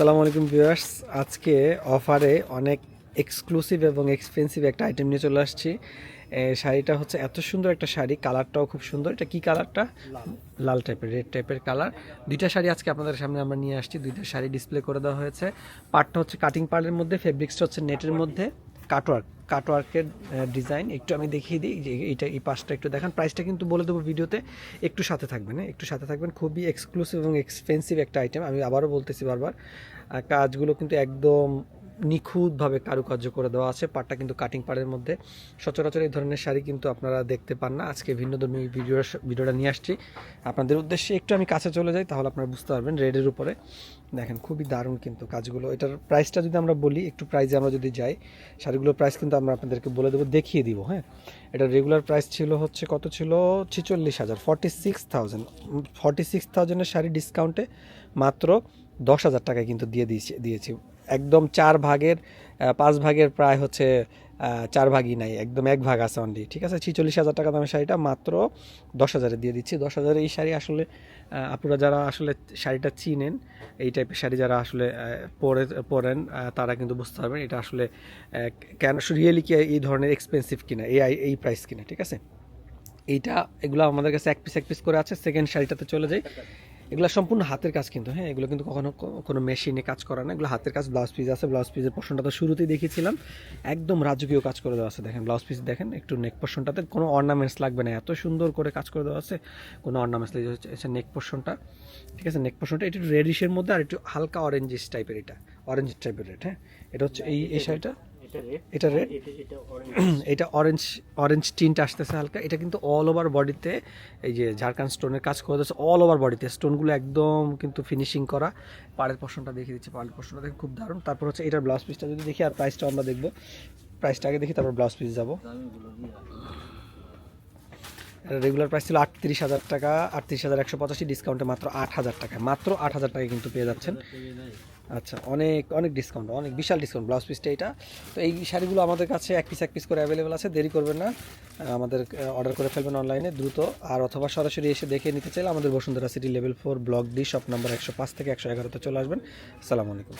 আসসালামু আলাইকুম ভিউয়ার্স। আজকে অফারে অনেক এক্সক্লুসিভ এবং এক্সপেন্সিভ একটা আইটেম নিয়ে চলে আসছি। শাড়িটা হচ্ছে এত সুন্দর একটা শাড়ি কালারটাও খুব সুন্দর। এটা কি কালারটা লাল। টাইপের রেড টাইপের কালার দুইটা শাড়ি আজকে আপনাদের সামনে আমরা নিয়ে আসছি। দুইটা শাড়ি ডিসপ্লে করে দেওয়া হয়েছে। পার্টটা হচ্ছে কাটিং পার্টের মধ্যে ফেব্রিক্সটা হচ্ছে নেটের মধ্যে। কাটওয়ার্ক কাটওয়ার্কের ডিজাইন একটু আমি দেখিয়ে দিই, যে এইটা, এই পাশটা একটু দেখান। প্রাইসটা কিন্তু বলে দেবো ভিডিওতে, একটু সাথে থাকবেন হ্যাঁ? একটু সাথে থাকবেন। খুবই এক্সক্লুসিভ এবং এক্সপেন্সিভ একটা আইটেম আমি আবারও বলতেছি বারবার কাজগুলো কিন্তু একদম নিখুঁতভাবে কারুকার্য করে দেওয়া আছে, পাটটা কিন্তু কাটিং পাড়ের মধ্যে। সচরাচর এই ধরনের শাড়ি কিন্তু আপনারা দেখতে পান না। আজকে ভিন্ন ধর্মী ভিডিও ভিডিওটা নিয়ে আসছি। আপনাদের উদ্দেশ্যে একটু আমি কাছে চলে যাই, তাহলে আপনারা বুঝতে পারবেন রেডের উপরে। দেখেন, খুবই দারুণ কিন্তু কাজগুলো। এটার প্রাইসটা যদি আমরা বলি, একটু প্রাইসে আমরা যদি যাই, শাড়িগুলোর প্রাইস কিন্তু আমরা আপনাদেরকে বলে দেবো, দেখিয়ে দিব হ্যাঁ? এটা রেগুলার প্রাইস ছিল হচ্ছে, কত ছিল? ছিচল্লিশ হাজার forty six thousand forty six থাউজেন্ডের sari ডিসকাউন্টে মাত্র দশ হাজার টাকায় কিন্তু দিয়ে দিয়েছি দিয়েছি। একদম চার ভাগের পাঁচ ভাগের প্রায় হচ্ছে চার ভাগই নাই, একদম এক ভাগ আছে অনলি ঠিক আছে? ছিচল্লিশ হাজার টাকা দামের শাড়িটা মাত্র দশ হাজারে দিয়ে দিচ্ছি। দশ হাজারে এই শাড়ি আসলে আপুরা যারা আসলে শাড়িটা চিনেন, এই টাইপের শাড়ি যারা আসলে পরে, পরেন তারা কিন্তু বুঝতে পারবেন এটা আসলে কেন রিয়েলি কি এই ধরনের এক্সপেন্সিভ কিনা এই এই প্রাইস কিনা, ঠিক আছে? এইটা, এগুলো আমাদের কাছে এক পিস এক পিস করে আছে। সেকেন্ড শাড়িটাতে চলে যাই। এগুলো সম্পূর্ণ হাতের কাজ কিন্তু হ্যাঁ? এগুলো কিন্তু কখনো কোনো মেশিনে কাজ করা না। এগুলো হাতের কাজ ব্লাউজ পিস আছে। ব্লাউজ পিসের পোর্শনটা তো শুরুতেই দেখিয়েছিলাম। একদম রাজকীয় কাজ করে দেওয়া আছে। দেখেন ব্লাউজ পিস দেখেন একটু নেক পোর্শনটাতে কোনো অর্নামেন্টস লাগবে না। এত সুন্দর করে কাজ করে দেওয়া আছে কোনো অর্নামেন্টস হচ্ছে নেক পোর্শনটা ঠিক আছে? নেক পোর্শনটা একটু রেডিশের মধ্যে আর একটু হালকা অরেঞ্জিস টাইপের এটা। অরেঞ্জ টাইপের রেড হ্যাঁ? এটা হচ্ছে এই এই শাড়িটা। এটা রেড এটা অরেঞ্জ অরেঞ্জ টিন্ট আসতেছে হালকা। এটা কিন্তু অল ওভার বডিতে এই যে ঝাড়খান্ড স্টোনের কাজ করে দিচ্ছে অল ওভার বডিতে স্টোনগুলো একদম কিন্তু ফিনিশিং করা। পাড়ের পোর্শনটা দেখিয়ে দিচ্ছে পাড়ের পোর্শনটা দেখে খুব দারুণ। তারপর হচ্ছে এটার ব্লাউজ পিসটা যদি দেখি আর প্রাইসটা আমরা দেখব। প্রাইসটা আগে দেখি তারপর ব্লাউজ পিস যাব। রেগুলার প্রাইস ছিল আটত্রিশ হাজার টাকা আটত্রিশ হাজার একশো পঁচাশি ডিসকাউন্টে মাত্র আট হাজার টাকা। মাত্র আট হাজার টাকা কিন্তু পেয়ে যাচ্ছেন। আচ্ছা অনেক অনেক ডিসকাউন্ট অনেক বিশাল ডিসকাউন্ট ব্লাউজ পিসটা এটা। তো এই শাড়িগুলো আমাদের কাছে এক পিস এক পিস করে অ্যাভেলেবেল আছে, দেরি করবেন না। আমাদের অর্ডার করে ফেলবেন অনলাইনে দ্রুত। আর অথবা সরাসরি এসে দেখে নিতে চাইলে আমাদের Bashundhara City level four block D shop number একশো পাঁচ থেকে একশো এগারোতে চলে আসবেন। আসসালামু আলাইকুম।